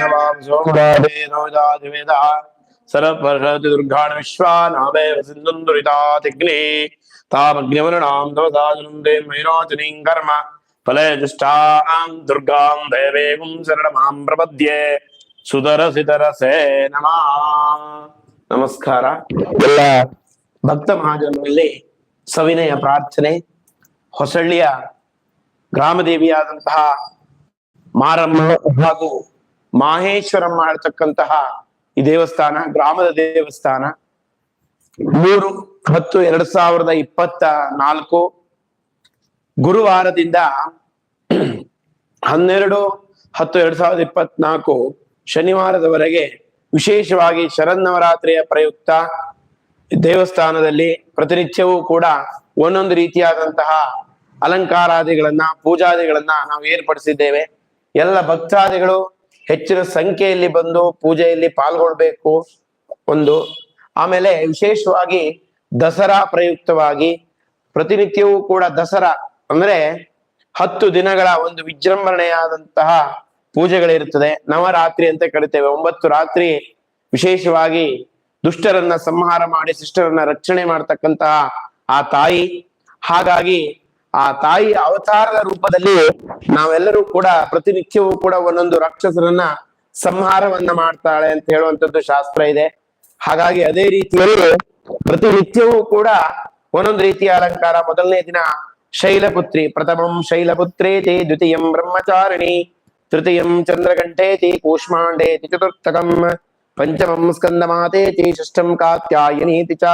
ನವಾಂ ಸೋಮರಾಜೇ ನವಜಾತಿವೇದ ಸರ್ವಪರ್ಷತಿ ದುರ್ಗಾಣ ತಾಮಗ್ನಿವರುಣಾಂ ತವಸಾಜನುಂದೇ ಮೈರಾಜನೀಂ ಕರ್ಮ ಫಲಯಜುಷ್ಟಾಂ ದುರ್ಗಾಂ ದೇವೇಗುಂ ಶರಣಮಾಂ ಪ್ರಪದ್ಯೆ ಸುಧರಸಿತರಸೇ ನಮಃ ನಮಸ್ಕಾರ. ಎಲ್ಲ ಭಕ್ತ ಮಹಾಜನಲ್ಲಿ ಸವಿನಯ ಪ್ರಾರ್ಥನೆ, ಹೊಸಳ್ಳಿಯ ಗ್ರಾಮದೇವಿಯಾದಂತಹ ಮಾರಮ್ಮ ಹಾಗೂ ಮಾಹೇಶ್ವರಮ್ಮ ಹೇಳ್ತಕ್ಕಂತಹ ಈ ದೇವಸ್ಥಾನ, ಗ್ರಾಮದ ದೇವಸ್ಥಾನ. ಮೂರು, ಹತ್ತು, ಎರಡ್ ಸಾವಿರದ ಇಪ್ಪತ್ತ ನಾಲ್ಕು. ಗುರುವಾರದಿಂದ ಹನ್ನೆರಡು, ಹತ್ತು, ಎರಡ್ ಸಾವಿರದ ಇಪ್ಪತ್ನಾಲ್ಕು ಶನಿವಾರದವರೆಗೆ ವಿಶೇಷವಾಗಿ ಶರನ್ನವರಾತ್ರಿಯ ಪ್ರಯುಕ್ತ ದೇವಸ್ಥಾನದಲ್ಲಿ ಪ್ರತಿನಿತ್ಯವೂ ಕೂಡ ಒಂದೊಂದು ರೀತಿಯಾದಂತಹ ಅಲಂಕಾರಾದಿಗಳನ್ನ, ಪೂಜಾದಿಗಳನ್ನ ನಾವು ಏರ್ಪಡಿಸಿದ್ದೇವೆ. ಎಲ್ಲ ಭಕ್ತಾದಿಗಳು ಹೆಚ್ಚಿನ ಸಂಖ್ಯೆಯಲ್ಲಿ ಬಂದು ಪೂಜೆಯಲ್ಲಿ ಪಾಲ್ಗೊಳ್ಬೇಕು ಒಂದು. ಆಮೇಲೆ ವಿಶೇಷವಾಗಿ ದಸರಾ ಪ್ರಯುಕ್ತವಾಗಿ ಪ್ರತಿನಿತ್ಯವೂ ಕೂಡ ದಸರಾ ಅಂದ್ರೆ ಹತ್ತು ದಿನಗಳ ಒಂದು ವಿಜೃಂಭಣೆಯಾದಂತಹ ಪೂಜೆಗಳಿರುತ್ತದೆ. ನವರಾತ್ರಿ ಅಂತ ಕರಿತೇವೆ. ಒಂಬತ್ತು ರಾತ್ರಿ ವಿಶೇಷವಾಗಿ ದುಷ್ಟರನ್ನ ಸಂಹಾರ ಮಾಡಿ, ಶಿಷ್ಟರನ್ನ ರಕ್ಷಣೆ ಮಾಡ್ತಕ್ಕಂತಹ ಆ ತಾಯಿ. ಹಾಗಾಗಿ ಆ ತಾಯಿ ಅವತಾರದ ರೂಪದಲ್ಲಿ ನಾವೆಲ್ಲರೂ ಕೂಡ ಪ್ರತಿನಿತ್ಯವೂ ಕೂಡ ಒಂದೊಂದು ರಾಕ್ಷಸರನ್ನ ಸಂಹಾರವನ್ನ ಮಾಡ್ತಾಳೆ ಅಂತ ಹೇಳುವಂತದ್ದು ಶಾಸ್ತ್ರ ಇದೆ. ಹಾಗಾಗಿ ಅದೇ ರೀತಿಯಲ್ಲಿ ಪ್ರತಿನಿತ್ಯವೂ ಕೂಡ ಒಂದೊಂದು ರೀತಿಯ ಅಲಂಕಾರ. ಮೊದಲನೇ ದಿನ ಶೈಲಪುತ್ರಿ, ಪ್ರಥಮಂ ಶೈಲಪುತ್ರೇತಿ, ದ್ವಿತೀಯಂ ಬ್ರಹ್ಮಚಾರಿಣಿ, ತೃತೀಯಂ ಚಂದ್ರಗಂಟೇತಿ ಕೂಷ್ಮಾಂಡೇತಿ ಚತುರ್ಥಕಂ, ಪಂಚಮಂ ಸ್ಕಂದಮಾತೇತಿ, ಷಷ್ಠಂ ಕಾತ್ಯಾಯನೀತಿ ಚ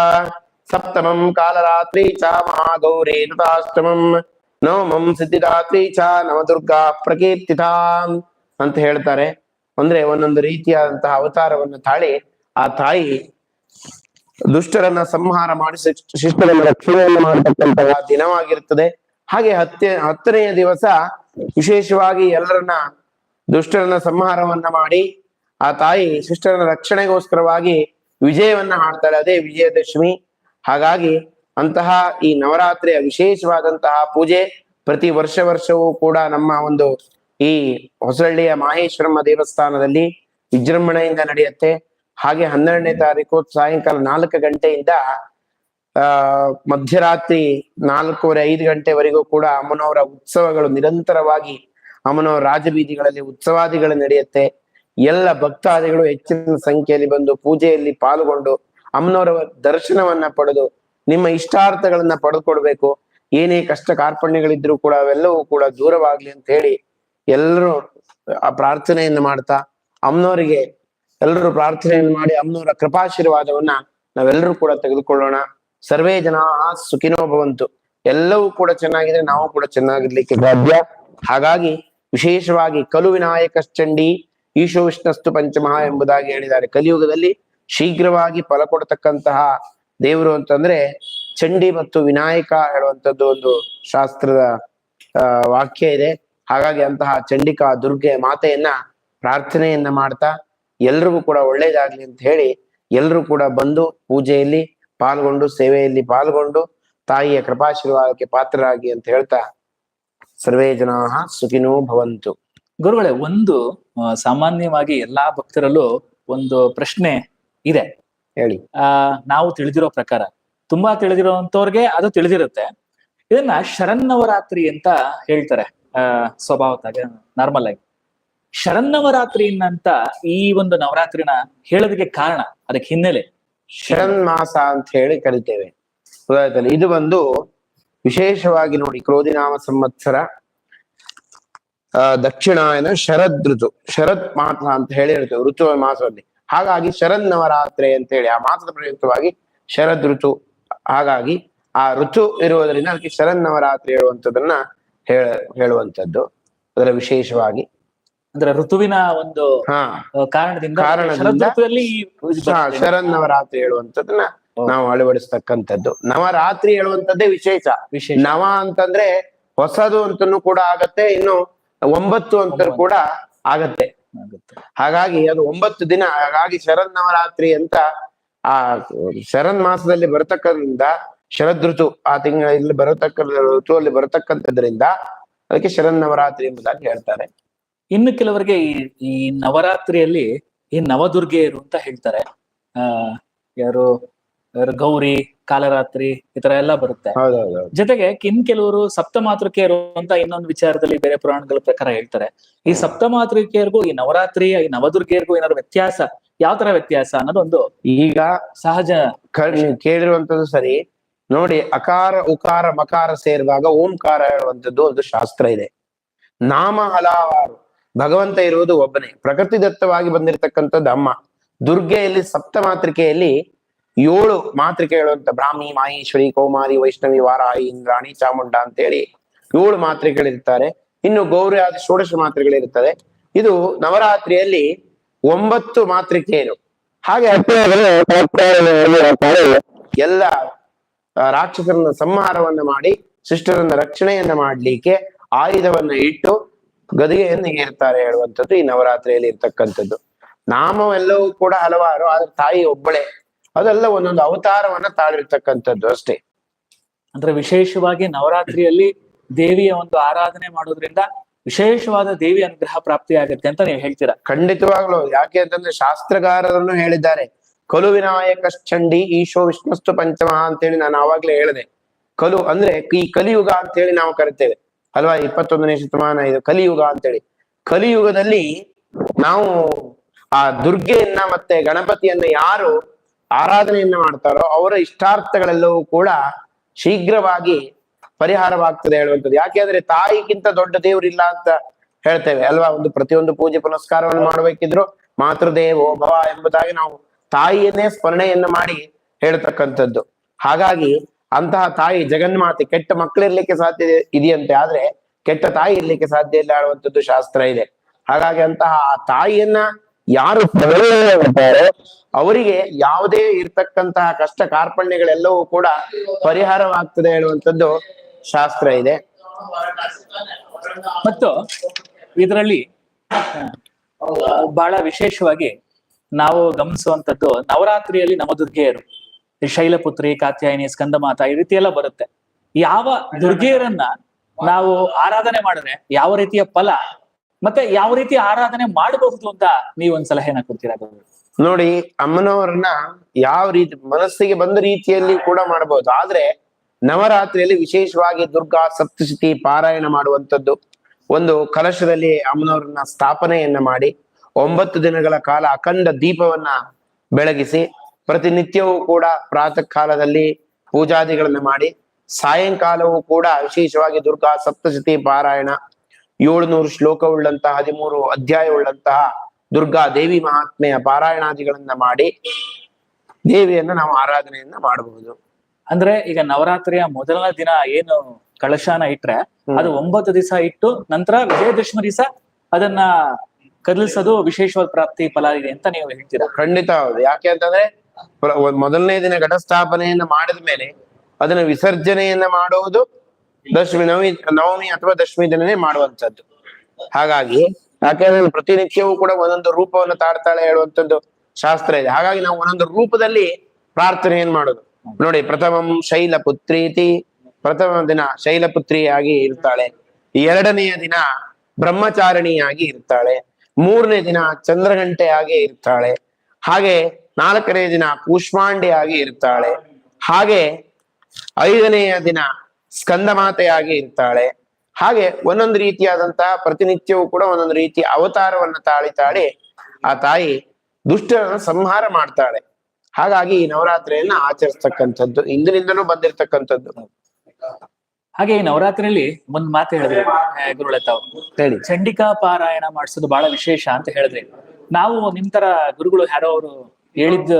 ಸಪ್ತಮಂ ಕಾಲರಾತ್ರಿ ಚ ಮಹಾಗೌರಿ ತಥಾಷ್ಟಮಂ ನವಮಂ ಸಿದ್ಧಿದಾತ್ರಿ ಚ ನವದುರ್ಗಾ ಪ್ರಕೀರ್ತಿತಾ ಅಂತ ಹೇಳ್ತಾರೆ. ಅಂದ್ರೆ ಒಂದೊಂದು ರೀತಿಯಾದಂತಹ ಅವತಾರವನ್ನು ತಾಳಿ ಆ ತಾಯಿ ದುಷ್ಟರನ್ನ ಸಂಹಾರ ಮಾಡಿ ಶಿಷ್ಟ- ಶಿಷ್ಟರನ್ನ ರಕ್ಷಣೆಯನ್ನು ಮಾಡತಕ್ಕಂತಹ ದಿನವಾಗಿರುತ್ತದೆ. ಹಾಗೆ ಹತ್ತೆ, ಹತ್ತನೆಯ ದಿವಸ ವಿಶೇಷವಾಗಿ ಎಲ್ಲರನ್ನ ದುಷ್ಟರನ್ನ ಸಂಹಾರವನ್ನ ಮಾಡಿ ಆ ತಾಯಿ ಶಿಷ್ಟರನ್ನ ರಕ್ಷಣೆಗೋಸ್ಕರವಾಗಿ ವಿಜಯವನ್ನ ಹಾಡ್ತಾಳೆ. ಅದೇ ವಿಜಯದಶಮಿ. ಹಾಗಾಗಿ ಅಂತಹ ಈ ನವರಾತ್ರಿಯ ವಿಶೇಷವಾದಂತಹ ಪೂಜೆ ಪ್ರತಿ ವರ್ಷ ವರ್ಷವೂ ಕೂಡ ನಮ್ಮ ಒಂದು ಈ ಹೊಸಳ್ಳಿಯ ಮಾಹೇಶ್ವರಮ್ಮ ದೇವಸ್ಥಾನದಲ್ಲಿ ವಿಜೃಂಭಣೆಯಿಂದ ನಡೆಯುತ್ತೆ. ಹಾಗೆ ಹನ್ನೆರಡನೇ ತಾರೀಕು ಸಾಯಂಕಾಲ ನಾಲ್ಕು ಗಂಟೆಯಿಂದ, ಆ, ಮಧ್ಯರಾತ್ರಿ ನಾಲ್ಕೂವರೆ ಐದು ಗಂಟೆವರೆಗೂ ಕೂಡ ಅಮ್ಮನವರ ಉತ್ಸವಗಳು ನಿರಂತರವಾಗಿ ಅಮ್ಮನವರ ರಾಜಬೀದಿಗಳಲ್ಲಿ ಉತ್ಸವಾದಿಗಳು ನಡೆಯುತ್ತೆ. ಎಲ್ಲ ಭಕ್ತಾದಿಗಳು ಹೆಚ್ಚಿನ ಸಂಖ್ಯೆಯಲ್ಲಿ ಬಂದು ಪೂಜೆಯಲ್ಲಿ ಪಾಲ್ಗೊಂಡು ಅಮ್ಮನವರ ದರ್ಶನವನ್ನ ಪಡೆದು, ನಿಮ್ಮ ಇಷ್ಟಾರ್ಥಗಳನ್ನ ಪಡೆದುಕೊಡ್ಬೇಕು. ಏನೇ ಕಷ್ಟ ಕಾರ್ಪಣ್ಯಗಳಿದ್ರು ಕೂಡ ಅವೆಲ್ಲವೂ ಕೂಡ ದೂರವಾಗ್ಲಿ ಅಂತ ಹೇಳಿ ಎಲ್ಲರೂ, ಆ ಪ್ರಾರ್ಥನೆಯನ್ನು ಮಾಡ್ತಾ, ಅಮ್ಮನವರಿಗೆ ಎಲ್ಲರೂ ಪ್ರಾರ್ಥನೆಯನ್ನು ಮಾಡಿ ಅಮ್ಮನವರ ಕೃಪಾಶೀರ್ವಾದವನ್ನ ನಾವೆಲ್ಲರೂ ಕೂಡ ತೆಗೆದುಕೊಳ್ಳೋಣ. ಸರ್ವೇ ಜನ ಸುಖಿನೋ ಭವಂತು. ಎಲ್ಲವೂ ಕೂಡ ಚೆನ್ನಾಗಿದೆ ನಾವು ಕೂಡ ಚೆನ್ನಾಗಿರ್ಲಿಕ್ಕೆ ಸಾಧ್ಯ. ಹಾಗಾಗಿ ವಿಶೇಷವಾಗಿ ಕಲು ವಿನಾಯಕಶ್ಚಂಡಿ ಈಶೋ ವಿಷ್ಣಸ್ತು ಪಂಚಮಹ ಎಂಬುದಾಗಿ ಹೇಳಿದ್ದಾರೆ. ಕಲಿಯುಗದಲ್ಲಿ ಶೀಘ್ರವಾಗಿ ಫಲ ಕೊಡತಕ್ಕಂತಹ ದೇವರು ಅಂತಂದ್ರೆ ಚಂಡಿ ಮತ್ತು ವಿನಾಯಕ ಹೇಳುವಂತದ್ದು ಒಂದು ಶಾಸ್ತ್ರದ ವಾಕ್ಯ ಇದೆ. ಹಾಗಾಗಿ ಅಂತಹ ಚಂಡಿಕಾ ದುರ್ಗೆ ಮಾತೆಯನ್ನ ಪ್ರಾರ್ಥನೆಯನ್ನ ಮಾಡ್ತಾ ಎಲ್ರಿಗೂ ಕೂಡ ಒಳ್ಳೇದಾಗ್ಲಿ ಅಂತ ಹೇಳಿ ಎಲ್ರೂ ಕೂಡ ಬಂದು ಪೂಜೆಯಲ್ಲಿ ಪಾಲ್ಗೊಂಡು, ಸೇವೆಯಲ್ಲಿ ಪಾಲ್ಗೊಂಡು ತಾಯಿಯ ಕೃಪಾಶೀರ್ವಾದಕ್ಕೆ ಪಾತ್ರರಾಗಿ ಅಂತ ಹೇಳ್ತಾ ಸರ್ವೇ ಜನಾ ಸುಖಿನೋ ಭವಂತು. ಗುರುಗಳೇ, ಒಂದು ಸಾಮಾನ್ಯವಾಗಿ ಎಲ್ಲಾ ಭಕ್ತರಲ್ಲೂ ಒಂದು ಪ್ರಶ್ನೆ ಇದೆ. ಹೇಳಿ. ಆ ನಾವು ತಿಳಿದಿರೋ ಪ್ರಕಾರ ತುಂಬಾ ತಿಳಿದಿರೋಂಥವ್ರಿಗೆ ಅದು ತಿಳಿದಿರುತ್ತೆ. ಇದನ್ನ ಶರನ್ನವರಾತ್ರಿ ಅಂತ ಹೇಳ್ತಾರೆ. ಆ ಸ್ವಭಾವತಾಗ ನಾರ್ಮಲ್ ಆಗಿ. ಅಂತ ಈ ಒಂದು ನವರಾತ್ರಿನ ಹೇಳೋದಕ್ಕೆ ಕಾರಣ ಅದಕ್ಕೆ ಹಿನ್ನೆಲೆ. ಶರನ್ ಮಾಸ ಅಂತ ಹೇಳಿ ಕರಿತೇವೆ. ಇದು ಒಂದು ವಿಶೇಷವಾಗಿ ನೋಡಿ ಕ್ರೋಧಿನಾಮ ಸಂವತ್ಸರ ಆ ದಕ್ಷಿಣಾಯನ ಶರದ್ ಋತು ಶರತ್ ಮಾಸ ಅಂತ ಹೇಳಿ ಹೇಳ್ತೇವೆ ಋತು ಮಾಸದಲ್ಲಿ ಹಾಗಾಗಿ ಶರದ್ ನವರಾತ್ರಿ ಅಂತ ಹೇಳಿ ಆ ಮಾಸದ ಪ್ರಯುಕ್ತವಾಗಿ ಶರದ್ ಋತು ಹಾಗಾಗಿ ಆ ಋತು ಇರುವುದರಿಂದ ಅದಕ್ಕೆ ಶರದ್ ನವರಾತ್ರಿ ಹೇಳುವಂಥದ್ದನ್ನ ಹೇಳ ಹೇಳುವಂಥದ್ದು. ಅದರ ವಿಶೇಷವಾಗಿ. ಅಂದ್ರೆ ಋತುವಿನ ಒಂದು ಕಾರಣದಿಂದ ಕಾರಣದಿಂದ ಶರದ್ ನವರಾತ್ರಿ ಹೇಳುವಂಥದ್ದನ್ನ. ನಾವು ಅಳವಡಿಸ್ತಕ್ಕಂಥದ್ದು. ನವರಾತ್ರಿ ಹೇಳುವಂಥದ್ದೇ ವಿಶೇಷ. ವಿಶೇಷ. ನವ ಅಂತಂದ್ರೆ ಹೊಸದು ಅಂತನೂ ಕೂಡ ಆಗತ್ತೆ ಇನ್ನು ಒಂಬತ್ತು ಅಂತ ಕೂಡ ಆಗುತ್ತೆ. ಹಾಗಾಗಿ ಅದು ಒಂಬತ್ತು ದಿನ ಹಾಗಾಗಿ ಶರದ್ ನವರಾತ್ರಿ ಅಂತ ಆ ಶರನ್ ಮಾಸದಲ್ಲಿ ಬರತಕ್ಕದ್ರಿಂದ ಶರದ್ ಋತು ಆ ತಿಂಗಳಲ್ಲಿ ಬರತಕ್ಕ ಋತುವಲ್ಲಿ ಬರತಕ್ಕಂಥದ್ರಿಂದ ಅದಕ್ಕೆ ಶರನ್ ನವರಾತ್ರಿ ಎಂಬುದಾಗಿ ಹೇಳ್ತಾರೆ. ಇನ್ನು ಕೆಲವರಿಗೆ ಈ ಈ ನವರಾತ್ರಿಯಲ್ಲಿ ಈ ನವದುರ್ಗೆಯರು ಅಂತ ಹೇಳ್ತಾರೆ. ಆ ಯಾರು? ಗೌರಿ ಕಾಲರಾತ್ರಿ ಈ ತರ ಎಲ್ಲ ಬರುತ್ತೆ. ಜೊತೆಗೆ ಕಿನ್ ಕೆಲವರು ಸಪ್ತಮಾತೃಕೆ ಇರುವಂತ ಇನ್ನೊಂದು ವಿಚಾರದಲ್ಲಿ ಬೇರೆ ಪುರಾಣಗಳ ಪ್ರಕಾರ ಹೇಳ್ತಾರೆ. ಈ ಸಪ್ತಮಾತೃಕೆಯರ್ಗೂ ಈ ನವರಾತ್ರಿ ಈ ನವದುರ್ಗೆಯರ್ಗೂ ಏನಾದ್ರು ವ್ಯತ್ಯಾಸ? ಯಾವ ತರ ವ್ಯತ್ಯಾಸ ಅನ್ನೋದು ಒಂದು ಈಗ ಸಹಜ ಕೇಳಿರುವಂತದ್ದು ಸರಿ. ನೋಡಿ ಅಕಾರ ಉಕಾರ ಮಕಾರ ಸೇರುವಾಗ ಓಂಕಾರ ಹೇಳುವಂತದ್ದು ಒಂದು ಶಾಸ್ತ್ರ ಇದೆ. ನಾಮ ಹಲವಾರು ಭಗವಂತ ಇರುವುದು ಒಬ್ಬನೇ. ಪ್ರಕೃತಿ ದತ್ತವಾಗಿ ಬಂದಿರತಕ್ಕಂಥದ್ದು ಅಮ್ಮ. ದುರ್ಗೆಯಲ್ಲಿ ಸಪ್ತ ಮಾತೃಕೆಯಲ್ಲಿ ಏಳು ಮಾತೃಕೆ ಹೇಳುವಂತ ಬ್ರಾಹ್ಮಿ, ಮಾಹೇಶ್ವರಿ, ಕೌಮಾರಿ, ವೈಷ್ಣವಿ, ವಾರಾಹಿ, ಇಂದ್ರಾಣಿ, ಚಾಮುಂಡ ಅಂತೇಳಿ ಏಳು ಮಾತ್ರೆಗಳಿರ್ತಾರೆ ಇನ್ನು ಗೌರಿ ಆದ ಷೋಡಶ ಮಾತ್ರೆಗಳಿರ್ತದೆ ಇದು ನವರಾತ್ರಿಯಲ್ಲಿ ಒಂಬತ್ತು ಮಾತೃಕೆಯರು ಹಾಗೆ ಎಲ್ಲ ರಾಕ್ಷಸರನ್ನ ಸಂಹಾರವನ್ನ ಮಾಡಿ, ಶಿಷ್ಟರನ್ನ ರಕ್ಷಣೆಯನ್ನ ಮಾಡ್ಲಿಕ್ಕೆ ಆಯುಧವನ್ನ ಇಟ್ಟು ಗದಿಗೆಯನ್ನು ಏರ್ತಾರೆ ಹೇಳುವಂಥದ್ದು ಈ ನವರಾತ್ರಿಯಲ್ಲಿ ಇರ್ತಕ್ಕಂಥದ್ದು. ನಾಮವೆಲ್ಲವೂ ಕೂಡ ಹಲವಾರು, ಆದ್ರೆ ತಾಯಿ ಒಬ್ಬಳೆ. ಅದೆಲ್ಲ ಒಂದೊಂದು ಅವತಾರವನ್ನ ತಾಳಿರ್ತಕ್ಕಂಥದ್ದು ಅಷ್ಟೇ. ಅಂದ್ರೆ ವಿಶೇಷವಾಗಿ ನವರಾತ್ರಿಯಲ್ಲಿ ದೇವಿಯ ಒಂದು ಆರಾಧನೆ ಮಾಡೋದ್ರಿಂದ ವಿಶೇಷವಾದ ದೇವಿ ಅನುಗ್ರಹ ಪ್ರಾಪ್ತಿ ಆಗುತ್ತೆ ಅಂತ ನೀವು ಹೇಳ್ತೀರಾ? ಖಂಡಿತವಾಗ್ಲು. ಯಾಕೆ ಅಂತಂದ್ರೆ ಶಾಸ್ತ್ರಗಾರರನ್ನು ಹೇಳಿದ್ದಾರೆ. ಕಲು ವಿನಾಯಕ ಚಂಡಿ ಈಶೋ ವಿಷ್ಣುಸ್ತು ಪಂಚಮ ಅಂತೇಳಿ ನಾನು ಆವಾಗ್ಲೇ ಹೇಳಿದೆ. ಕಲು ಅಂದ್ರೆ ಈ ಕಲಿಯುಗ ಅಂತೇಳಿ ನಾವು ಕರಿತೇವೆ. ಅಲ್ವಾ? ಇಪ್ಪತ್ತೊಂದನೇ ಶತಮಾನ ಇದು ಕಲಿಯುಗ ಅಂತೇಳಿ. ಕಲಿಯುಗದಲ್ಲಿ ನಾವು ಆ ದುರ್ಗೆಯನ್ನ ಮತ್ತೆ ಗಣಪತಿಯನ್ನ ಯಾರು ಆರಾಧನೆಯನ್ನ ಮಾಡ್ತಾರೋ ಅವರ ಇಷ್ಟಾರ್ಥಗಳೆಲ್ಲವೂ ಕೂಡ ಶೀಘ್ರವಾಗಿ ಪರಿಹಾರವಾಗ್ತದೆ ಹೇಳುವಂಥದ್ದು. ಯಾಕೆ ಅಂದ್ರೆ ತಾಯಿಗಿಂತ ದೊಡ್ಡ ದೇವರಿಲ್ಲ ಅಂತ ಹೇಳ್ತೇವೆ ಅಲ್ವಾ? ಒಂದು ಪ್ರತಿಯೊಂದು ಪೂಜೆ ಪುನಸ್ಕಾರವನ್ನು ಮಾಡಬೇಕಿದ್ರು ಮಾತೃದೇವೋ ಭವ ಎಂಬುದಾಗಿ ನಾವು ತಾಯಿಯನ್ನೇ ಸ್ಮರಣೆಯನ್ನ ಮಾಡಿ ಹೇಳ್ತಕ್ಕಂಥದ್ದು. ಹಾಗಾಗಿ ಅಂತಹ ತಾಯಿ ಜಗನ್ಮಾತೆ ಕೆಟ್ಟ ಮಕ್ಕಳಿರ್ಲಿಕ್ಕೆ ಸಾಧ್ಯ ಇದೆಯಂತೆ ಆದ್ರೆ ಕೆಟ್ಟ ತಾಯಿ ಇರ್ಲಿಕ್ಕೆ ಸಾಧ್ಯ ಇಲ್ಲ ಆಡುವಂಥದ್ದು ಶಾಸ್ತ್ರ ಇದೆ. ಹಾಗಾಗಿ ಅಂತಹ ಆ ತಾಯಿಯನ್ನ ಯಾರು ಪ್ರಬಲರಾಗುತ್ತಾರೋ ಅವರಿಗೆ ಯಾವುದೇ ಇರ್ತಕ್ಕಂತಹ ಕಷ್ಟ ಕಾರ್ಪಣ್ಯಗಳೆಲ್ಲವೂ ಕೂಡ ಪರಿಹಾರವಾಗ್ತದೆ ಹೇಳುವಂಥದ್ದು ಶಾಸ್ತ್ರ ಇದೆ. ಮತ್ತು ಇದರಲ್ಲಿ, ಬಹಳ ವಿಶೇಷವಾಗಿ ನಾವು ಗಮನಿಸುವಂತದ್ದು ನವರಾತ್ರಿಯಲ್ಲಿ ನವದುರ್ಗೆಯರು ಈ ಶೈಲಪುತ್ರಿ, ಕಾತ್ಯಾಯಿನಿ, ಸ್ಕಂದಮಾತ ಈ ರೀತಿ ಬರುತ್ತೆ. ಯಾವ ದುರ್ಗೆಯರನ್ನ ನಾವು ಆರಾಧನೆ ಮಾಡಿದ್ರೆ ಯಾವ ರೀತಿಯ ಫಲ ಮತ್ತೆ ಯಾವ ರೀತಿ ಆರಾಧನೆ ಮಾಡಬಹುದು ಅಂತ ನೀವು ಒಂದ್ ಸಲಹೆನ ಕೊಡ್ತೀರಾ ನೋಡಿ, ಅಮ್ಮನವರನ್ನ ಯಾವ ರೀತಿ, ಮನಸ್ಸಿಗೆ ಬಂದ ರೀತಿಯಲ್ಲಿ ಕೂಡ ಮಾಡಬಹುದು. ಆದ್ರೆ ನವರಾತ್ರಿಯಲ್ಲಿ ವಿಶೇಷವಾಗಿ ದುರ್ಗಾ ಸಪ್ತಶತಿ ಪಾರಾಯಣ ಮಾಡುವಂತದ್ದು ಒಂದು ಕಲಶದಲ್ಲಿ ಅಮ್ಮನವರನ್ನ ಸ್ಥಾಪನೆಯನ್ನ ಮಾಡಿ ಒಂಬತ್ತು ದಿನಗಳ ಕಾಲ ಅಖಂಡ ದೀಪವನ್ನ ಬೆಳಗಿಸಿ ಪ್ರತಿನಿತ್ಯವೂ ಕೂಡ ಪ್ರಾತಃ ಕಾಲದಲ್ಲಿ ಪೂಜಾದಿಗಳನ್ನ ಮಾಡಿ ಸಾಯಂಕಾಲವೂ ಕೂಡ ವಿಶೇಷವಾಗಿ ದುರ್ಗಾ ಸಪ್ತಶತಿ ಪಾರಾಯಣ ಏಳುನೂರು ಶ್ಲೋಕವುಳ್ಳಂತಹ ಹದಿಮೂರು ಅಧ್ಯಾಯವುಳ್ಳಂತಹ ದುರ್ಗಾ ದೇವಿ ಮಹಾತ್ಮೆಯ ಪಾರಾಯಣಾದಿಗಳನ್ನ ಮಾಡಿ ದೇವಿಯನ್ನ ನಾವು ಆರಾಧನೆಯನ್ನ ಮಾಡಬಹುದು ಅಂದ್ರೆ ಈಗ ನವರಾತ್ರಿಯ ಮೊದಲನೇ ದಿನ ಏನು ಕಳಶಾನ ಇಟ್ರೆ ಅದು ಒಂಬತ್ತು ದಿವಸ ಇಟ್ಟು ನಂತರ ವಿಜಯದಶಮಿ ದಿವಸ ಅದನ್ನ ಕದಲಿಸೋದು ವಿಶೇಷವಾದ ಪ್ರಾಪ್ತಿ ಫಲ ಇದೆ ಅಂತ ನೀವು ಹೇಳ್ತೀರಾ? ಖಂಡಿತ ಹೌದು. ಯಾಕೆ ಅಂತಂದ್ರೆ ಮೊದಲನೇ ದಿನ ಘಟಸ್ಥಾಪನೆಯನ್ನ ಮಾಡಿದ ಮೇಲೆ ಅದನ್ನ ವಿಸರ್ಜನೆಯನ್ನ ಮಾಡುವುದು ದಶಮಿ ನವಮಿ ನವಮಿ ಅಥವಾ ದಶಮಿ ದಿನನೇ ಮಾಡುವಂತದ್ದು ಹಾಗಾಗಿ, ಯಾಕೆಂದ್ರೆ ಪ್ರತಿನಿತ್ಯವೂ ಕೂಡ ಒಂದೊಂದು ರೂಪವನ್ನು ತಾಡ್ತಾಳೆ ಹೇಳುವಂತದ್ದು ಶಾಸ್ತ್ರ ಇದೆ. ಹಾಗಾಗಿ ನಾವು ಒಂದೊಂದು ರೂಪದಲ್ಲಿ ಪ್ರಾರ್ಥನೆ ಏನ್ ಮಾಡೋದು? ನೋಡಿ, ಪ್ರಥಮಂ ಶೈಲಪುತ್ರೀತಿ, ಪ್ರಥಮ ದಿನ ಶೈಲಪುತ್ರಿಯಾಗಿ ಇರ್ತಾಳೆ. ಎರಡನೆಯ ದಿನ ಬ್ರಹ್ಮಚಾರಿಣಿಯಾಗಿ ಇರ್ತಾಳೆ. ಮೂರನೇ ದಿನ ಚಂದ್ರಗಂಟೆಯಾಗಿ ಇರ್ತಾಳೆ. ಹಾಗೆ ನಾಲ್ಕನೇ ದಿನ ಕೂಷ್ಮಾಂಡಿಯಾಗಿ ಇರ್ತಾಳೆ. ಹಾಗೆ ಐದನೆಯ ದಿನ ಸ್ಕಂದಮಾತೆಯಾಗಿ ಇರ್ತಾಳೆ. ಹಾಗೆ ಒಂದೊಂದು ರೀತಿಯಾದಂತಹ ಪ್ರತಿನಿತ್ಯವೂ ಕೂಡ ಒಂದೊಂದು ರೀತಿ ಅವತಾರವನ್ನ ತಾಳಿ ತಾಳಿ ಆ ತಾಯಿ ದುಷ್ಟರನ್ನು ಸಂಹಾರ ಮಾಡ್ತಾಳೆ. ಹಾಗಾಗಿ ಈ ನವರಾತ್ರಿಯನ್ನ ಆಚರಿಸ್ತಕ್ಕಂಥದ್ದು ಇಂದಿನಿಂದನೂ ಬಂದಿರತಕ್ಕಂಥದ್ದು. ಹಾಗೆ ಈ ನವರಾತ್ರಿಯಲ್ಲಿ ಒಂದ್ ಮಾತು ಹೇಳಿದ್ರೆ ಆ, ತಾವು ಹೇಳಿ. ಚಂಡಿಕಾ ಪಾರಾಯಣ ಮಾಡಿಸೋದು ಬಹಳ ವಿಶೇಷ ಅಂತ ಹೇಳಿದ್ರಿ. ನಾವು ನಿಮ್ ತರ ಗುರುಗಳು ಯಾರೋ ಅವರು ಹೇಳಿದ್ದ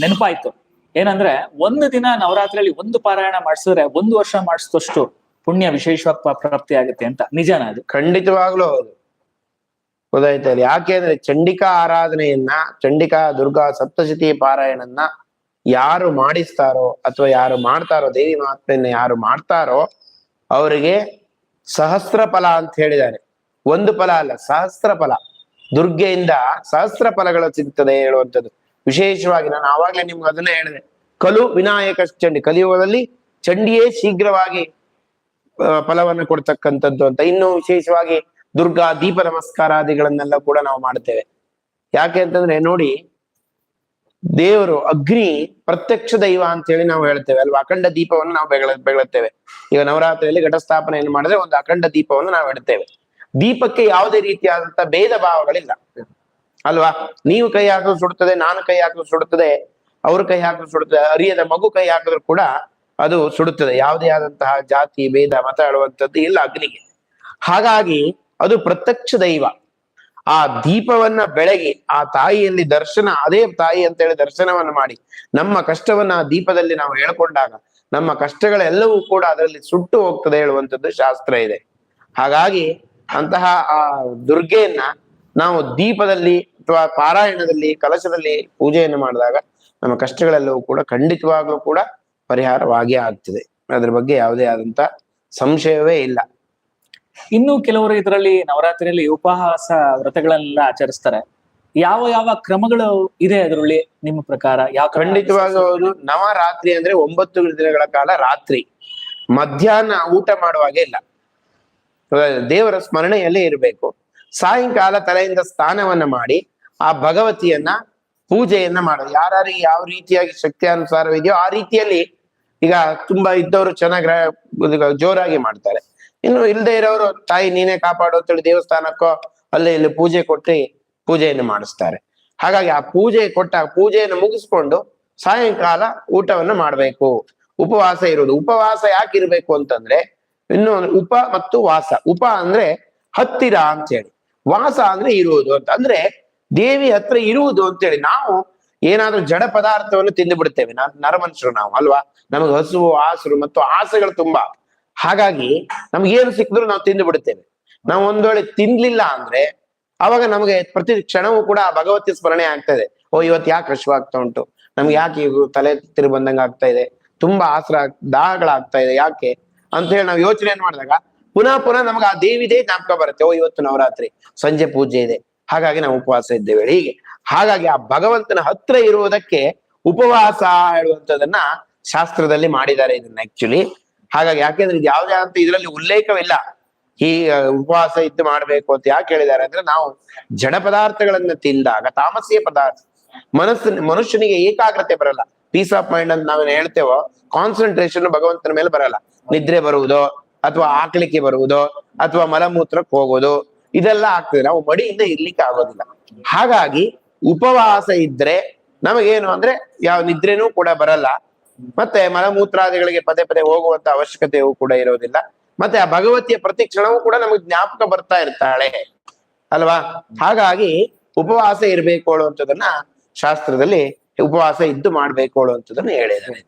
ನೆನಪಾಯ್ತು. ಏನಂದ್ರೆ ಒಂದು ದಿನ ನವರಾತ್ರಿಯಲ್ಲಿ ಒಂದು ಪಾರಾಯಣ ಮಾಡಿಸಿದ್ರೆ ಒಂದು ವರ್ಷ ಮಾಡಿಸಿದಷ್ಟು ಪುಣ್ಯ ವಿಶೇಷವಾಗಿ ಪ್ರಾಪ್ತಿ ಆಗುತ್ತೆ ಅಂತ. ನಿಜಾನ ಅದು? ಖಂಡಿತವಾಗ್ಲೂ ಹೌದು. ಗೊತ್ತಾಯ್ತಾ ಯಾಕೆ ಅಂದ್ರೆ ಚಂಡಿಕಾ ಆರಾಧನೆಯನ್ನ, ಚಂಡಿಕಾ ದುರ್ಗಾ ಸಪ್ತಶತಿ ಪಾರಾಯಣನ್ನ ಯಾರು ಮಾಡಿಸ್ತಾರೋ ಅಥವಾ ಯಾರು ಮಾಡ್ತಾರೋ, ದೇವಿ ಮಹಾತ್ಮೆಯನ್ನ ಯಾರು ಮಾಡ್ತಾರೋ ಅವರಿಗೆ ಸಹಸ್ರ ಫಲ ಅಂತ ಹೇಳಿದ್ದಾರೆ. ಒಂದು ಫಲ ಅಲ್ಲ, ಸಹಸ್ರ ಫಲ. ದುರ್ಗೆಯಿಂದ ಸಹಸ್ರ ಫಲಗಳು ಸಿಗ್ತದೆ ಹೇಳುವಂಥದ್ದು. ವಿಶೇಷವಾಗಿ ನಾನು ಆವಾಗಲೇ ನಿಮ್ಗೆ ಅದನ್ನೇ ಹೇಳಿದೆ. ಕಲು ವಿನಾಯಕ ಚಂಡಿ, ಕಲಿಯುಗದಲ್ಲಿ ಚಂಡಿಯೇ ಶೀಘ್ರವಾಗಿ ಫಲವನ್ನು ಕೊಡ್ತಕ್ಕಂಥದ್ದು ಅಂತ. ಇನ್ನು ವಿಶೇಷವಾಗಿ ದುರ್ಗಾ ದೀಪ ನಮಸ್ಕಾರಾದಿಗಳನ್ನೆಲ್ಲ ಕೂಡ ನಾವು ಮಾಡ್ತೇವೆ. ಯಾಕೆ ಅಂತಂದ್ರೆ ನೋಡಿ, ದೇವರು ಅಗ್ನಿ ಪ್ರತ್ಯಕ್ಷ ದೈವ ಅಂತ ಹೇಳಿ ನಾವು ಹೇಳ್ತೇವೆ ಅಲ್ವಾ? ಅಖಂಡ ದೀಪವನ್ನು ನಾವು ಬೆಗಳ, ಬೆಳತ್ತೇವೆ. ಈಗ ನವರಾತ್ರಿಯಲ್ಲಿ ಏನು ಮಾಡಿದ್ರೆ ಒಂದು ಅಖಂಡ ದೀಪವನ್ನು ನಾವು ಇಡ್ತೇವೆ. ದೀಪಕ್ಕೆ ಯಾವುದೇ ರೀತಿಯಾದಂತ ಭೇದ ಭಾವಗಳಿಲ್ಲ. ಅಲ್ವಾ? ನೀವು ಕೈ ಹಾಕಿದ್ರು ಸುಡುತ್ತದೆ ನಾನು ಕೈ ಹಾಕಿದ್ರು ಸುಡುತ್ತದೆ ಅವ್ರ ಕೈ ಹಾಕಿದ್ರು ಸುಡುತ್ತದೆ ಅರಿಯದ ಮಗು ಕೈ ಹಾಕಿದ್ರು ಕೂಡ ಅದು ಸುಡುತ್ತದೆ. ಯಾವುದೇ ಆದಂತಹ ಜಾತಿ, ಭೇದ, ಮತ ಆಡುವಂಥದ್ದು ಇಲ್ಲ ಅಗ್ನಿಗೆ. ಹಾಗಾಗಿ ಅದು ಪ್ರತ್ಯಕ್ಷ ದೈವ. ಆ ದೀಪವನ್ನ ಬೆಳಗಿ, ಆ ತಾಯಿಯಲ್ಲಿ ದರ್ಶನ, ಅದೇ ತಾಯಿ ಅಂತ ಹೇಳಿ ದರ್ಶನವನ್ನ ಮಾಡಿ, ನಮ್ಮ ಕಷ್ಟವನ್ನ ಆ ದೀಪದಲ್ಲಿ ನಾವು ಹೇಳ್ಕೊಂಡಾಗ, ನಮ್ಮ ಕಷ್ಟಗಳೆಲ್ಲವೂ ಕೂಡ ಅದರಲ್ಲಿ ಸುಟ್ಟು ಹೋಗ್ತದೆ ಹೇಳುವಂಥದ್ದು ಶಾಸ್ತ್ರ ಇದೆ. ಹಾಗಾಗಿ ಅಂತಹ ಆ ದುರ್ಗೆಯನ್ನ ನಾವು ದೀಪದಲ್ಲಿ ಅಥವಾ ಪಾರಾಯಣದಲ್ಲಿ ಕಲಶದಲ್ಲಿ ಪೂಜೆಯನ್ನು ಮಾಡಿದಾಗ ನಮ್ಮ ಕಷ್ಟಗಳೆಲ್ಲವೂ ಕೂಡ ಖಂಡಿತವಾಗ್ಲೂ ಕೂಡ ಪರಿಹಾರವಾಗಿ ಆಗ್ತದೆ. ಅದ್ರ ಬಗ್ಗೆ ಯಾವುದೇ ಆದಂತ ಸಂಶಯವೇ ಇಲ್ಲ. ಇನ್ನು ಕೆಲವರು ಇದರಲ್ಲಿ ನವರಾತ್ರಿಯಲ್ಲಿ ಉಪಹಾಸ ವ್ರತಗಳನ್ನೆಲ್ಲ ಆಚರಿಸ್ತಾರೆ. ಯಾವ ಯಾವ ಕ್ರಮಗಳು ಇದೆ ಅದರಲ್ಲಿ ನಿಮ್ಮ ಪ್ರಕಾರ? ಯಾವ ಖಂಡಿತವಾಗ ನವರಾತ್ರಿ ಅಂದ್ರೆ ಒಂಬತ್ತು ದಿನಗಳ ಕಾಲ ರಾತ್ರಿ. ಮಧ್ಯಾಹ್ನ ಊಟ ಮಾಡುವಾಗೆ ಇಲ್ಲ. ದೇವರ ಸ್ಮರಣೆಯಲ್ಲೇ ಇರಬೇಕು. ಸಾಯಂಕಾಲ ತಲೆಯಿಂದ ಸ್ನಾನವನ್ನ ಮಾಡಿ ಆ ಭಗವತಿಯನ್ನ ಪೂಜೆಯನ್ನ ಮಾಡೋದು. ಯಾರಿಗೆ ಯಾವ ರೀತಿಯಾಗಿ ಶಕ್ತಿ ಅನುಸಾರವಿದೆಯೋ ಆ ರೀತಿಯಲ್ಲಿ ಈಗ ತುಂಬಾ ಇದ್ದವರು ಚೆನ್ನಾಗಿ ಜೋರಾಗಿ ಮಾಡ್ತಾರೆ. ಇನ್ನು ಇಲ್ಲದೆ ಇರೋರು, ತಾಯಿ ನೀನೇ ಕಾಪಾಡು ಅಂತೇಳಿ ದೇವಸ್ಥಾನಕ್ಕೋ, ಅಲ್ಲಿ ಇಲ್ಲಿ ಪೂಜೆ ಕೊಟ್ಟು ಪೂಜೆಯನ್ನು ಮಾಡಿಸ್ತಾರೆ. ಹಾಗಾಗಿ ಆ ಪೂಜೆ ಕೊಟ್ಟ ಪೂಜೆಯನ್ನು ಮುಗಿಸ್ಕೊಂಡು ಸಾಯಂಕಾಲ ಊಟವನ್ನ ಮಾಡಬೇಕು. ಉಪವಾಸ ಇರೋದು ಉಪವಾಸ ಯಾಕೆ ಇರಬೇಕು ಅಂತಂದ್ರೆ, ಇನ್ನು ಉಪ ಮತ್ತು ವಾಸ. ಉಪ ಅಂದ್ರೆ ಹತ್ತಿರ ಅಂತ ಹೇಳಿ ವಾಸ ಅಂದ್ರೆ ಇರುವುದು ಅಂತ. ಅಂದ್ರೆ ದೇವಿ ಹತ್ರ ಇರುವುದು ಅಂತೇಳಿ ನಾವು ಏನಾದ್ರೂ ಜಡ ಪದಾರ್ಥವನ್ನು ತಿಂದು ಬಿಡ್ತೇವೆ. ನರಮನುಷ್ಯರು ನಾವು, ಅಲ್ವಾ? ನಮಗೆ ಹಸುವು, ಆಸರು ಮತ್ತು ಆಸೆಗಳು ತುಂಬಾ. ಹಾಗಾಗಿ ನಮ್ಗೆ ಏನು ಸಿಕ್ಕಿದ್ರು ನಾವು ತಿಂದು ಬಿಡ್ತೇವೆ. ನಾವು ಒಂದ್ ವೇಳೆ ತಿನ್ಲಿಲ್ಲ ಅಂದ್ರೆ ಅವಾಗ ನಮಗೆ ಪ್ರತಿ ಕ್ಷಣವೂ ಕೂಡ ಭಗವತಿ ಸ್ಮರಣೆ ಆಗ್ತದೆ. ಓ, ಇವತ್ತು ಯಾಕೆ ಹಶ್ವಾಗ್ತಾ ಉಂಟು? ನಮ್ಗೆ ಯಾಕೆ ಇವು ತಲೆ ತಿರು ಬಂದಂಗ ಆಗ್ತಾ ಇದೆ? ತುಂಬಾ ಆಸರ ದಾಹಗಳಾಗ್ತಾ ಇದೆ, ಯಾಕೆ? ಅಂತ ಹೇಳಿ ನಾವು ಯೋಚನೆ ಮಾಡಿದಾಗ ಪುನಃ ಪುನಃ ನಮ್ಗೆ ಆ ದೇವಿದೇ ಜ್ಞಾಪಕ ಬರುತ್ತೆ. ಓ, ಇವತ್ತು ನವರಾತ್ರಿ, ಸಂಜೆ ಪೂಜೆ ಇದೆ. ಹಾಗಾಗಿ ನಾವು ಉಪವಾಸ ಇದ್ದೇವೆ. ಹೀಗೆ. ಹಾಗಾಗಿ ಆ ಭಗವಂತನ ಹತ್ರ ಇರುವುದಕ್ಕೆ ಉಪವಾಸ ಹೇಳುವಂಥದನ್ನ ಶಾಸ್ತ್ರದಲ್ಲಿ ಮಾಡಿದ್ದಾರೆ ಇದನ್ನ ಆಕ್ಚುಲಿ ಹಾಗಾಗಿ ಯಾಕೆಂದ್ರೆ ಇದು ಯಾವುದೇ ಅಂತ ಇದರಲ್ಲಿ ಉಲ್ಲೇಖವಿಲ್ಲ. ಈ ಉಪವಾಸ ಇದ್ದು ಮಾಡ್ಬೇಕು ಅಂತ ಯಾಕೆ ಹೇಳಿದ್ದಾರೆ ಅಂದ್ರೆ ನಾವು ಜಡ ಪದಾರ್ಥಗಳನ್ನ ತಿಂದಾಗ, ತಾಮಸೀಯ ಪದಾರ್ಥ, ಮನಸ್ಸು, ಮನುಷ್ಯನಿಗೆ ಏಕಾಗ್ರತೆ ಬರಲ್ಲ. ಪೀಸ್ ಆಫ್ ಮೈಂಡ್ ಅಂತ ನಾವೇನು ಹೇಳ್ತೇವೋ ಕಾನ್ಸಂಟ್ರೇಷನ್ ಭಗವಂತನ ಮೇಲೆ ಬರಲ್ಲ. ನಿದ್ರೆ ಬರುವುದೋ, ಅಥವಾ ಆಕಲಿಕೆ ಬರುವುದೋ, ಅಥವಾ ಮಲಮೂತ್ರಕ್ಕೆ ಹೋಗೋದು ಇದೆಲ್ಲ ಆಗ್ತದೆ. ನಾವು ಮಡಿಯಿಂದ ಇರ್ಲಿಕ್ಕೆ ಆಗೋದಿಲ್ಲ. ಹಾಗಾಗಿ ಉಪವಾಸ ಇದ್ರೆ ನಮಗೇನು ಅಂದ್ರೆ ಯಾವ ನಿದ್ರೆನೂ ಕೂಡ ಬರಲ್ಲ. ಮತ್ತೆ ಮಲಮೂತ್ರಾದಿಗಳಿಗೆ ಪದೇ ಪದೇ ಹೋಗುವಂತ ಅವಶ್ಯಕತೆಯೂ ಕೂಡ ಇರೋದಿಲ್ಲ. ಮತ್ತೆ ಆ ಭಗವತಿಯ ಪ್ರತಿ ಕ್ಷಣವೂ ಕೂಡ ನಮಗೆ ಜ್ಞಾಪಕ ಬರ್ತಾ ಇರ್ತಾಳೆ. ಅಲ್ವಾ? ಹಾಗಾಗಿ ಉಪವಾಸ ಇರ್ಬೇಕು ಅನ್ನುವಂಥದನ್ನ ಶಾಸ್ತ್ರದಲ್ಲಿ ಉಪವಾಸ ಇದ್ದು ಮಾಡ್ಬೇಕು ಅನ್ನುವಂಥದನ್ನ ಹೇಳಿದ್ದಾರೆ.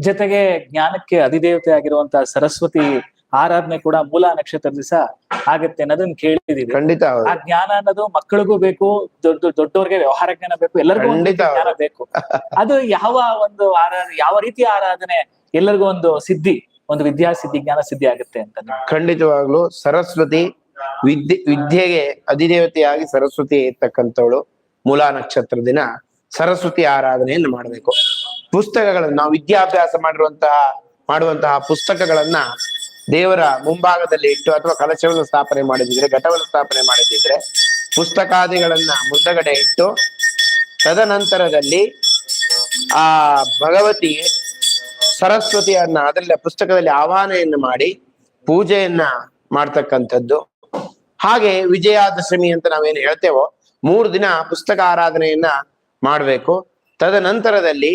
ಜೊತೆಗೆ ಜ್ಞಾನಕ್ಕೆ ಅಧಿದೇವತೆ ಆಗಿರುವಂತಹ ಸರಸ್ವತಿ ಆರಾಧನೆ ಕೂಡ ಮೂಲ ನಕ್ಷತ್ರ ದಿವಸ ಆಗತ್ತೆ ಅನ್ನೋದನ್ನ ಕೇಳಿದೀವಿ. ಖಂಡಿತ ಆ ಜ್ಞಾನ ಅನ್ನೋದು ಮಕ್ಕಳಿಗೂ ಬೇಕು ದೊಡ್ಡ ದೊಡ್ಡವ್ರಿಗೆ ವ್ಯವಹಾರ ಜ್ಞಾನ ಬೇಕು ಎಲ್ಲರಿಗೂ ಖಂಡಿತ ಜ್ಞಾನ ಬೇಕು. ಅದು ಯಾವ ಒಂದು ಆರಾಧನೆ ಯಾವ ರೀತಿಯ ಆರಾಧನೆ ಎಲ್ಲರಿಗೂ ಒಂದು ಸಿದ್ಧಿ ಒಂದು ವಿದ್ಯಾ ಸಿದ್ಧಿ ಜ್ಞಾನ ಸಿದ್ಧಿ ಆಗುತ್ತೆ ಅಂತ ಖಂಡಿತವಾಗ್ಲು ಸರಸ್ವತಿ ವಿದ್ಯೆ ವಿದ್ಯೆಗೆ ಅಧಿದೇವತೆಯಾಗಿ ಸರಸ್ವತಿ ಇರ್ತಕ್ಕಂಥವಳು ಮೂಲ ನಕ್ಷತ್ರ ದಿನ ಸರಸ್ವತಿ ಆರಾಧನೆಯನ್ನು ಮಾಡಬೇಕು. ಪುಸ್ತಕಗಳನ್ನು ನಾವು ವಿದ್ಯಾಭ್ಯಾಸ ಮಾಡಿರುವಂತಹ ಮಾಡುವಂತಹ ಪುಸ್ತಕಗಳನ್ನ ದೇವರ ಮುಂಭಾಗದಲ್ಲಿ ಇಟ್ಟು ಅಥವಾ ಕಲಶವನ್ನು ಸ್ಥಾಪನೆ ಮಾಡಿದಿದ್ರೆ ಘಟವನ್ನು ಸ್ಥಾಪನೆ ಮಾಡಿದಿದ್ರೆ ಪುಸ್ತಕಾದಿಗಳನ್ನ ಮುಂದಗಡೆ ಇಟ್ಟು ತದನಂತರದಲ್ಲಿ ಆ ಭಗವತಿಗೆ ಸರಸ್ವತಿಯನ್ನ ಅದರಲ್ಲಿ ಪುಸ್ತಕದಲ್ಲಿ ಆಹ್ವಾನೆಯನ್ನು ಮಾಡಿ ಪೂಜೆಯನ್ನ ಮಾಡ್ತಕ್ಕಂಥದ್ದು. ಹಾಗೆ ವಿಜಯಾದಶಮಿ ಅಂತ ನಾವೇನು ಹೇಳ್ತೇವೋ, ಮೂರು ದಿನ ಪುಸ್ತಕ ಆರಾಧನೆಯನ್ನ ಮಾಡಬೇಕು. ತದನಂತರದಲ್ಲಿ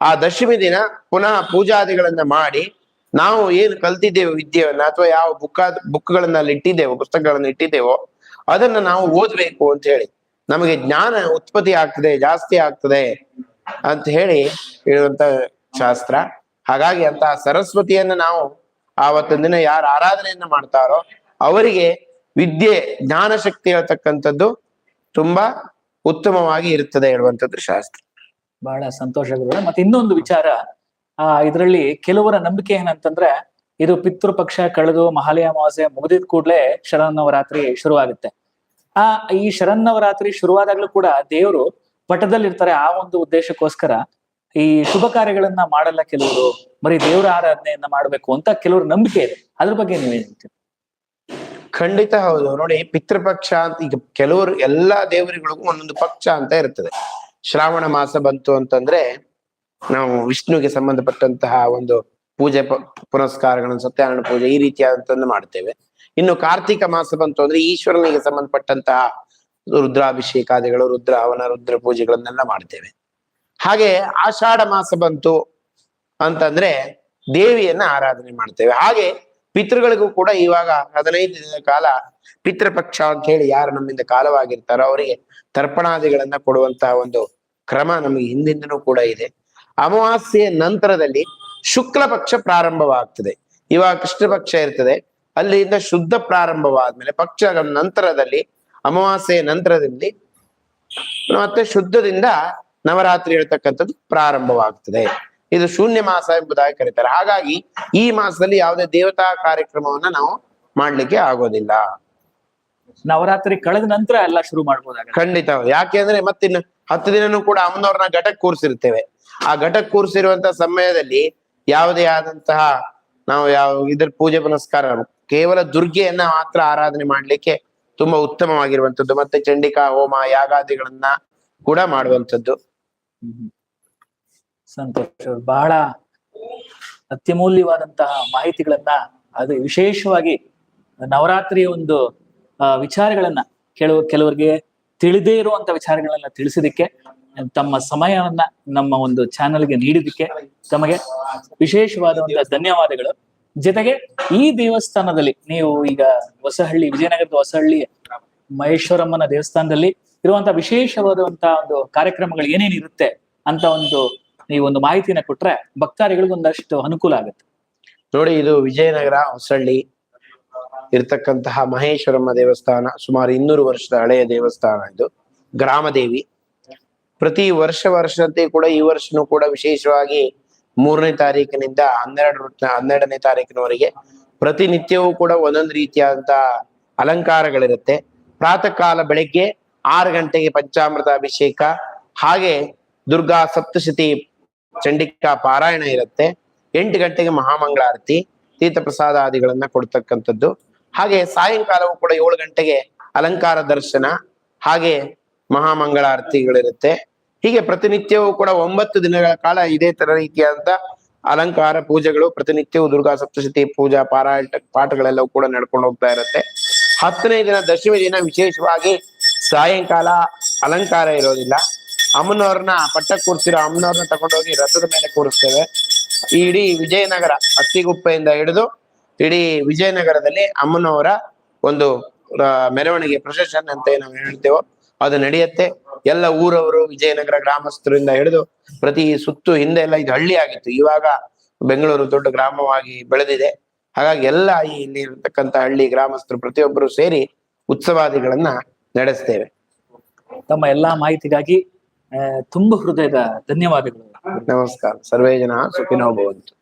ಆ ದಶಮಿ ದಿನ ಪುನಃ ಪೂಜಾದಿಗಳನ್ನ ಮಾಡಿ ನಾವು ಏನು ಕಲ್ತಿದ್ದೇವೆ ವಿದ್ಯೆಯನ್ನ ಅಥವಾ ಯಾವ ಬುಕ್ ಬುಕ್ಗಳನ್ನ ಅಲ್ಲಿ ಇಟ್ಟಿದ್ದೇವೋ, ಪುಸ್ತಕಗಳನ್ನ ಇಟ್ಟಿದ್ದೇವೋ ಅದನ್ನ ನಾವು ಓದ್ಬೇಕು ಅಂತ ಹೇಳಿ. ನಮಗೆ ಜ್ಞಾನ ಉತ್ಪತ್ತಿ ಆಗ್ತದೆ, ಜಾಸ್ತಿ ಆಗ್ತದೆ ಅಂತ ಹೇಳಿ ಹೇಳುವಂತ ಶಾಸ್ತ್ರ. ಹಾಗಾಗಿ ಅಂತ ಸರಸ್ವತಿಯನ್ನ ನಾವು ಆವತ್ತಿನ ದಿನ ಯಾರು ಆರಾಧನೆಯನ್ನ ಮಾಡ್ತಾರೋ ಅವರಿಗೆ ವಿದ್ಯೆ, ಜ್ಞಾನ ಶಕ್ತಿ ಹೇಳ್ತಕ್ಕಂಥದ್ದು ತುಂಬಾ ಉತ್ತಮವಾಗಿ ಇರ್ತದೆ ಹೇಳುವಂಥದ್ದು ಶಾಸ್ತ್ರ. ಬಹಳ ಸಂತೋಷ ಮತ್ತೆ ಇನ್ನೊಂದು ವಿಚಾರ ಆ, ಇದರಲ್ಲಿ ಕೆಲವರ ನಂಬಿಕೆ ಏನಂತಂದ್ರೆ, ಇದು ಪಿತೃಪಕ್ಷ ಕಳೆದು ಮಹಾಲಯ ಅಮಾವಾಸ್ಯೆ ಮುಗಿದಿದ ಕೂಡಲೇ ಶರನ್ನವರಾತ್ರಿ ಶುರುವಾಗುತ್ತೆ. ಆ, ಈ ಶರನ್ನವರಾತ್ರಿ ಶುರುವಾದಾಗ್ಲೂ ಕೂಡ ದೇವರು ಪಟದಲ್ಲಿರ್ತಾರೆ ಆ ಒಂದು ಉದ್ದೇಶಕ್ಕೋಸ್ಕರ. ಈ ಶುಭ ಕಾರ್ಯಗಳನ್ನ ಮಾಡಲ್ಲ ಕೆಲವರು, ಬರೀ ದೇವರ ಆರಾಧನೆಯನ್ನ ಮಾಡಬೇಕು ಅಂತ ಕೆಲವರು ನಂಬಿಕೆ ಇದೆ. ಅದ್ರ ಬಗ್ಗೆ ನೀವು ಹೇಳ್ತೀರಿ? ಖಂಡಿತ ಹೌದು. ನೋಡಿ ಪಿತೃಪಕ್ಷ ಅಂತ ಈಗ ಕೆಲವರು ಎಲ್ಲಾ ದೇವರುಗಳಿಗೂ ಒಂದೊಂದು ಪಕ್ಷ ಅಂತ ಇರ್ತದೆ. ಶ್ರಾವಣ ಮಾಸ ಬಂತು ಅಂತಂದ್ರೆ ನಾವು ವಿಷ್ಣುವಿಗೆ ಸಂಬಂಧಪಟ್ಟಂತಹ ಒಂದು ಪೂಜೆ ಪುನಸ್ಕಾರಗಳನ್ನು, ಸತ್ಯನಾರಾಯಣ ಪೂಜೆ ಈ ರೀತಿಯಾದಂತದ್ದು ಮಾಡ್ತೇವೆ. ಇನ್ನು ಕಾರ್ತಿಕ ಮಾಸ ಬಂತು ಅಂದ್ರೆ ಈಶ್ವರನಿಗೆ ಸಂಬಂಧಪಟ್ಟಂತಹ ರುದ್ರಾಭಿಷೇಕಾದಿಗಳು ರುದ್ರ ಹವನ ರುದ್ರ ಪೂಜೆಗಳನ್ನೆಲ್ಲ ಮಾಡ್ತೇವೆ. ಹಾಗೆ ಆಷಾಢ ಮಾಸ ಬಂತು ಅಂತಂದ್ರೆ ದೇವಿಯನ್ನ ಆರಾಧನೆ ಮಾಡ್ತೇವೆ. ಹಾಗೆ ಪಿತೃಗಳಿಗೂ ಕೂಡ ಇವಾಗ ಹದಿನೈದು ದಿನದ ಕಾಲ ಪಿತೃಪಕ್ಷ ಅಂತ ಹೇಳಿ ಯಾರು ನಮ್ಮಿಂದ ಕಾಲವಾಗಿರ್ತಾರೋ ಅವರಿಗೆ ತರ್ಪಣಾದಿಗಳನ್ನ ಕೊಡುವಂತಹ ಒಂದು ಕ್ರಮ ನಮಗೆ ಹಿಂದಿಂದನೂ ಕೂಡ ಇದೆ. ಅಮಾವಾಸ್ಯೆಯ ನಂತರದಲ್ಲಿ ಶುಕ್ಲ ಪಕ್ಷ ಪ್ರಾರಂಭವಾಗ್ತದೆ. ಇವಾಗ ಕೃಷ್ಣ ಪಕ್ಷ ಇರ್ತದೆ. ಅಲ್ಲಿಂದ ಶುದ್ಧ ಪ್ರಾರಂಭವಾದ್ಮೇಲೆ ಪಕ್ಷಗಳ ನಂತರದಲ್ಲಿ ಅಮಾವಾಸ್ಯೆಯ ನಂತರದಲ್ಲಿ ಮತ್ತೆ ಶುದ್ಧದಿಂದ ನವರಾತ್ರಿ ಹೇಳ್ತಕ್ಕಂಥದ್ದು ಪ್ರಾರಂಭವಾಗ್ತದೆ. ಇದು ಶೂನ್ಯ ಮಾಸ ಎಂಬುದಾಗಿ ಕರೀತಾರೆ. ಹಾಗಾಗಿ ಈ ಮಾಸದಲ್ಲಿ ಯಾವುದೇ ದೇವತಾ ಕಾರ್ಯಕ್ರಮವನ್ನ ನಾವು ಮಾಡ್ಲಿಕ್ಕೆ ಆಗೋದಿಲ್ಲ. ನವರಾತ್ರಿ ಕಳೆದ ನಂತರ ಎಲ್ಲ ಶುರು ಮಾಡ್ಬೋದಾಗ ಖಂಡಿತ ಯಾಕೆ ಯಾಕೆಂದ್ರೆ ಮತ್ತಿನ್ನು ಹತ್ತು ದಿನನೂ ಕೂಡ ಅಮ್ಮನವ್ರನ್ನ ಘಟಕ್ ಕೂರಿಸಿರ್ತೇವೆ. ಆ ಘಟ ಕೂರಿಸಿರುವಂತಹ ಸಮಯದಲ್ಲಿ ಯಾವುದೇ ಆದಂತಹ ನಾವು ಯಾವ ಇದ್ರ ಪೂಜೆ ಪುನಸ್ಕಾರ ಕೇವಲ ದುರ್ಗೆಯನ್ನ ಮಾತ್ರ ಆರಾಧನೆ ಮಾಡ್ಲಿಕ್ಕೆ ತುಂಬಾ ಉತ್ತಮವಾಗಿರುವಂತದ್ದು. ಮತ್ತೆ ಚಂಡಿಕಾ, ಹೋಮ, ಯಾಗಾದಿಗಳನ್ನ ಕೂಡ ಮಾಡುವಂತದ್ದು. ಸಂತೋಷ ಬಹಳ ಅತ್ಯಮೂಲ್ಯವಾದಂತಹ ಮಾಹಿತಿಗಳನ್ನ ಅದು ವಿಶೇಷವಾಗಿ ನವರಾತ್ರಿಯ ಒಂದು ವಿಚಾರಗಳನ್ನ ಕೆಲವು, ಕೆಲವರಿಗೆ ತಿಳಿದೇ ಇರುವಂತ ವಿಚಾರಗಳನ್ನ ತಿಳಿಸಿದಕ್ಕೆ ತಮ್ಮ ಸಮಯವನ್ನ ನಮ್ಮ ಒಂದು ಚಾನೆಲ್ಗೆ ನೀಡಿದಕ್ಕೆ ತಮಗೆ ವಿಶೇಷವಾದಂತಹ ಧನ್ಯವಾದಗಳು. ಜೊತೆಗೆ ಈ ದೇವಸ್ಥಾನದಲ್ಲಿ ನೀವು ಈಗ ಹೊಸಹಳ್ಳಿ, ವಿಜಯನಗರದ ಹೊಸಹಳ್ಳಿ, ಮಹೇಶ್ವರಮ್ಮನ ದೇವಸ್ಥಾನದಲ್ಲಿ ಇರುವಂತಹ ವಿಶೇಷವಾದಂತಹ ಒಂದು ಕಾರ್ಯಕ್ರಮಗಳು ಏನೇನ್ ಇರುತ್ತೆ ಅಂತ ಒಂದು ನೀವು ಒಂದು ಮಾಹಿತಿನ ಕೊಟ್ರೆ ಭಕ್ತಾದಿಗಳಿಗೆ ಒಂದಷ್ಟು ಅನುಕೂಲ ಆಗುತ್ತೆ. ನೋಡಿ, ಇದು ವಿಜಯನಗರ, ಹೊಸಹಳ್ಳಿ ಇರ್ತಕ್ಕಂತಹ ಮಹೇಶ್ವರಮ್ಮ ದೇವಸ್ಥಾನ, ಸುಮಾರು ಇನ್ನೂರು ವರ್ಷದ ಹಳೆಯ ದೇವಸ್ಥಾನ ಇದು. ಗ್ರಾಮದೇವಿ. ಪ್ರತಿ ವರ್ಷ ವರ್ಷದಂತೆ ಕೂಡ ಈ ವರ್ಷನೂ ಕೂಡ ವಿಶೇಷವಾಗಿ ಮೂರನೇ ತಾರೀಕಿನಿಂದ ಹನ್ನೆರಡು ಹನ್ನೆರಡನೇ ತಾರೀಕಿನವರೆಗೆ ಪ್ರತಿನಿತ್ಯವೂ ಕೂಡ ಒಂದೊಂದು ರೀತಿಯಾದಂತಹ ಅಲಂಕಾರಗಳಿರುತ್ತೆ. ಪ್ರಾತಃ ಕಾಲ ಬೆಳಗ್ಗೆ ಆರು ಗಂಟೆಗೆ ಪಂಚಾಮೃತ ಅಭಿಷೇಕ, ಹಾಗೆ ದುರ್ಗಾ ಸಪ್ತಶತಿ ಚಂಡಿಕಾ ಪಾರಾಯಣ ಇರುತ್ತೆ. ಎಂಟು ಗಂಟೆಗೆ ಮಹಾಮಂಗಳಾರತಿ ತೀರ್ಥ ಪ್ರಸಾದಾದಿಗಳನ್ನ ಕೊಡ್ತಕ್ಕಂಥದ್ದು. ಹಾಗೆ ಸಾಯಂಕಾಲವೂ ಕೂಡ ಏಳು ಗಂಟೆಗೆ ಅಲಂಕಾರ ದರ್ಶನ, ಹಾಗೆ ಮಹಾಮಂಗಳಾರತಿಗಳಿರುತ್ತೆ. ಹೀಗೆ ಪ್ರತಿನಿತ್ಯವೂ ಕೂಡ ಒಂಬತ್ತು ದಿನಗಳ ಕಾಲ ಇದೇ ತರ ರೀತಿಯಾದಂತ ಅಲಂಕಾರ ಪೂಜೆಗಳು, ಪ್ರತಿನಿತ್ಯವೂ ದುರ್ಗಾ ಸಪ್ತಶತಿ ಪೂಜಾ, ಪಾರಾಯಣ ಪಾಠಗಳೆಲ್ಲವೂ ಕೂಡ ನಡ್ಕೊಂಡು ಹೋಗ್ತಾ ಇರುತ್ತೆ. ಹತ್ತನೇ ದಿನ ದಶಮಿ ದಿನ ವಿಶೇಷವಾಗಿ ಸಾಯಂಕಾಲ ಅಲಂಕಾರ ಇರೋದಿಲ್ಲ. ಅಮ್ಮನವ್ರನ್ನ ಪಟ್ಟ ಕೂರಿಸಿರೋ ಅಮ್ಮನವ್ರನ್ನ ತಗೊಂಡೋಗಿ ರಥದ ಮೇಲೆ ಕೂರಿಸ್ತೇವೆ. ಇಡೀ ವಿಜಯನಗರ ಅತ್ತಿಗುಪ್ಪೆಯಿಂದ ಹಿಡಿದು ಇಡೀ ವಿಜಯನಗರದಲ್ಲಿ ಅಮ್ಮನವರ ಒಂದು ಮೆರವಣಿಗೆ ಪ್ರೊಸೆಷನ್ ಅಂತ ನಾವು ಹೇಳ್ತೇವೋ. ಅದು ನಡೆಯುತ್ತೆ. ಎಲ್ಲ ಊರವರು ವಿಜಯನಗರ ಗ್ರಾಮಸ್ಥರಿಂದ ಹಿಡಿದು ಪ್ರತಿ ಸುತ್ತು ಹಿಂದೆ ಎಲ್ಲ ಇದು ಹಳ್ಳಿ ಆಗಿತ್ತು. ಇವಾಗ ಬೆಂಗಳೂರು ದೊಡ್ಡ ಗ್ರಾಮವಾಗಿ ಬೆಳೆದಿದೆ. ಹಾಗಾಗಿ ಎಲ್ಲ ಈ ಇಲ್ಲಿ ಇರತಕ್ಕಂತ ಹಳ್ಳಿ ಗ್ರಾಮಸ್ಥರು ಪ್ರತಿಯೊಬ್ಬರು ಸೇರಿ ಉತ್ಸವಾದಿಗಳನ್ನ ನಡೆಸ್ತೇವೆ. ತಮ್ಮ ಎಲ್ಲಾ ಮಾಹಿತಿಗಾಗಿ ತುಂಬಾ ತುಂಬ ಹೃದಯದ ಧನ್ಯವಾದಗಳು. ನಮಸ್ಕಾರ. ಸರ್ವೇ ಜನ ಸುಖಿನೋ ಭವಂತು.